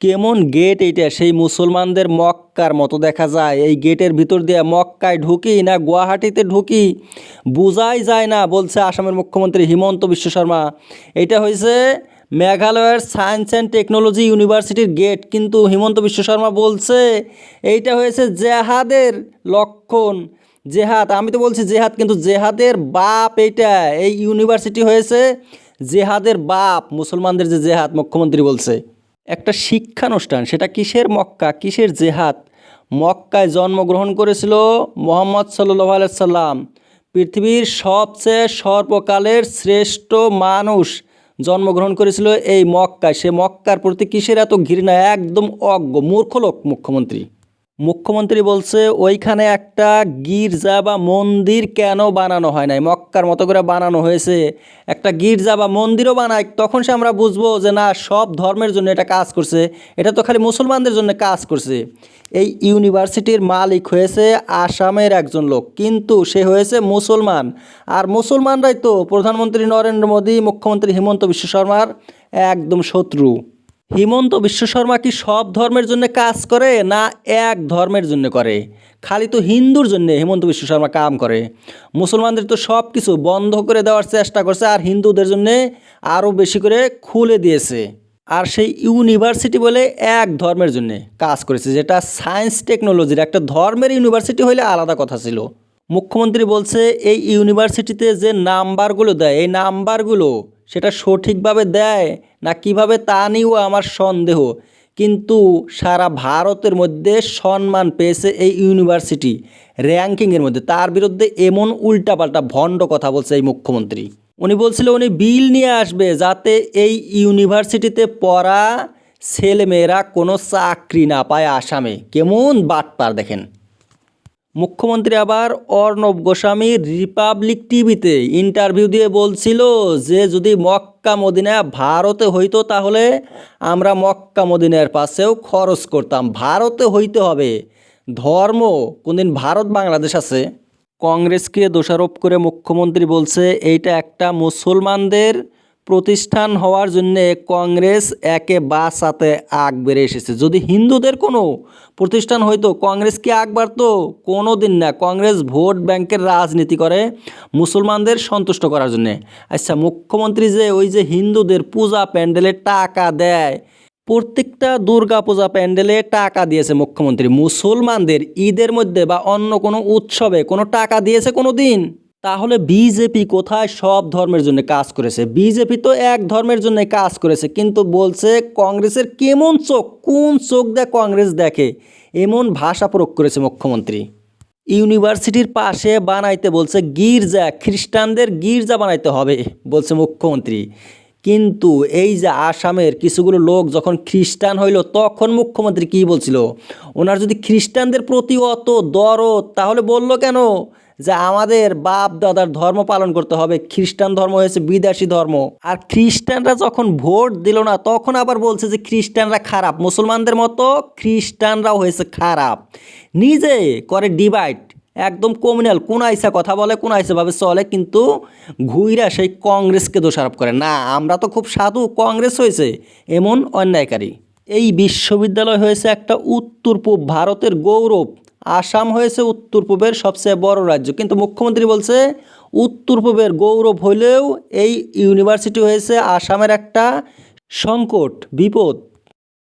কেমন গেট এইটা? সেই মুসলমানদের মক্কার মতো দেখা যায়। এই গেটের ভিতর দিয়ে মক্কায় ঢুকি না, গুয়াহাটিতে ঢুকি? বোঝাই যায় না, বলছে আসামের মুখ্যমন্ত্রী হিমন্ত বিশ্ব শর্মা। এটা হয়েছে মেঘালয়ের সায়েন্স অ্যান্ড টেকনোলজি ইউনিভার্সিটির গেট। কিন্তু হিমন্ত বিশ্ব শর্মা বলছে, এইটা হয়েছে জেহাদের লক্ষণ। জেহাদ, আমি তো বলছি জেহাদ, কিন্তু জেহাদের বাপ এইটা। এই ইউনিভার্সিটি হয়েছে জেহাদের বাপ, মুসলমানদের যে জেহাদ, মুখ্যমন্ত্রী বলছে। একটা শিক্ষানুষ্ঠান, সেটা কিসের মক্কা, কিসের জেহাদ? মক্কায় জন্মগ্রহণ করেছিল মোহাম্মদ সাল্লাহ সাল্লাম। পৃথিবীর সবচেয়ে সর্বকালের শ্রেষ্ঠ মানুষ জন্মগ্রহণ করেছিল এই মক্কায়। সে মক্কার প্রতি কিসের এত ঘৃণা? একদম অজ্ঞ, মূর্খ লোক, মুখ্যমন্ত্রী। মুখ্যমন্ত্রী বলছে, ওইখানে একটা গির্জা বা মন্দির কেন বানানো হয় নাই? মক্কার মতো করে বানানো হয়েছে। একটা গির্জা বা মন্দিরও বানায়, তখন সে আমরা বুঝব যে না, সব ধর্মের জন্য এটা কাজ করছে। এটা তো খালি মুসলমানদের জন্য কাজ করছে। এই ইউনিভার্সিটির মালিক হয়েছে আসামের একজন লোক, কিন্তু সে হয়েছে মুসলমান। আর মুসলমানরাই তো প্রধানমন্ত্রী নরেন্দ্র মোদী, মুখ্যমন্ত্রী হিমন্ত বিশ্ব শর্মার একদম শত্রু। হিমন্ত বিশ্ব শর্মা কি সব ধর্মের জন্য কাজ করে, না এক ধর্মের জন্য করে? খালি তো হিন্দুর জন্য হিমন্ত বিশ্ব শর্মা কাম করে। মুসলমানদের তো সব কিছু বন্ধ করে দেওয়ার চেষ্টা করছে আর হিন্দুদের জন্য আরও বেশি করে খুলে দিয়েছে। আর সেই ইউনিভার্সিটি বলে এক ধর্মের জন্য কাজ করেছে, যেটা সায়েন্স টেকনোলজির একটা ধর্মের ইউনিভার্সিটি হলে আলাদা কথা ছিল। মুখ্যমন্ত্রী বলছে, এই ইউনিভার্সিটিতে যে নাম্বারগুলো দেয়, এই নাম্বারগুলো সেটা সঠিকভাবে দেয় না কীভাবে তা নিয়েও আমার সন্দেহ। কিন্তু সারা ভারতের মধ্যে সম্মান পেয়েছে এই ইউনিভার্সিটি র্যাঙ্কিংয়ের মধ্যে। তার বিরুদ্ধে এমন উল্টাপাল্টা ভণ্ড কথা বলছে এই মুখ্যমন্ত্রী। উনি বলছিল, উনি বিল নিয়ে আসবে যাতে এই ইউনিভার্সিটিতে পড়া ছেলেমেয়েরা কোনো চাকরি না পায় আসামে। কেমন বাটপার দেখেন। মুখ্যমন্ত্রী আবার অর্ণব গোস্বামী রিপাবলিক টিভিতে ইন্টারভিউ দিয়ে বলছিল যে, যদি মক্কা মদিনা ভারতে হইতো তাহলে আমরা মক্কা মদিনার পাশেও খরচ করতাম। ভারতে হইতে হবে। ধর্ম, কোনদিন ভারত বাংলাদেশ আছে? কংগ্রেসকে দোষারোপ করে মুখ্যমন্ত্রী বলছে, এইটা একটা মুসলমানদের প্রতিষ্ঠান হওয়ার জন্যে কংগ্রেস একে বাঁচাতে আগ বেড়ে এসেছে। যদি হিন্দুদের কোনো প্রতিষ্ঠান হয়তো কংগ্রেস কি আগ বাড়তো? কোনো দিন না। কংগ্রেস ভোট ব্যাংকের রাজনীতি করে মুসলমানদের সন্তুষ্ট করার জন্যে। আচ্ছা মুখ্যমন্ত্রী যে ওই যে হিন্দুদের পূজা প্যান্ডেলে টাকা দেয়, প্রত্যেকটা দুর্গা পূজা প্যান্ডেলে টাকা দিয়েছে মুখ্যমন্ত্রী। মুসলমানদের ঈদের মধ্যে বা অন্য কোনো উৎসবে কোনো টাকা দিয়েছে কোনো দিন? তাহলে বিজেপি কোথায় সব ধর্মের জন্য কাজ করেছে? বিজেপি তো এক ধর্মের জন্য কাজ করেছে, কিন্তু বলছে কংগ্রেসের কেমন চোখ, কোন চোখ দিয়ে কংগ্রেস দেখে? এমন ভাষা প্রয়োগ করেছে মুখ্যমন্ত্রী। ইউনিভার্সিটির পাশে বানাইতে বলছে গির্জা, খ্রিস্টানদের গির্জা বানাইতে হবে, বলছে মুখ্যমন্ত্রী। কিন্তু এই যে আসামের কিছুগুলো লোক যখন খ্রিস্টান হইল, তখন মুখ্যমন্ত্রী কী বলছিল? ওনার যদি খ্রিস্টানদের প্রতি অত দরদ, তাহলে বলল কেন? যে আমাদের বাপ দাদার ধর্ম পালন করতে হবে, খ্রিস্টান ধর্ম হয়েছে বিদেশি ধর্ম। আর খ্রিস্টানরা যখন ভোট দিল না, তখন আবার বলছে যে খ্রিস্টানরা খারাপ। মুসলমানদের মতো খ্রিস্টানরাও হয়েছে খারাপ। নিজে করে ডিভাইড একদম কমিউনাল কোন আইসা কথা বলে, কোন আইসাভাবে চলে, কিন্তু ঘুইরা সেই কংগ্রেসকে দোষারোপ করে। না, আমরা তো খুব সাধু, কংগ্রেস হয়েছে, এমন অন্যায়কারী। এই বিশ্ববিদ্যালয় হয়েছে একটা উত্তর পূব ভারতের গৌরব। আসাম হয়েছে উত্তর পূর্বের সবচেয়ে বড় রাজ্য। কিন্তু মুখ্যমন্ত্রী বলছে, উত্তর পূর্বের গৌরব হলেও এই ইউনিভার্সিটি হয়েছে আসামের একটা সংকট, বিপদ।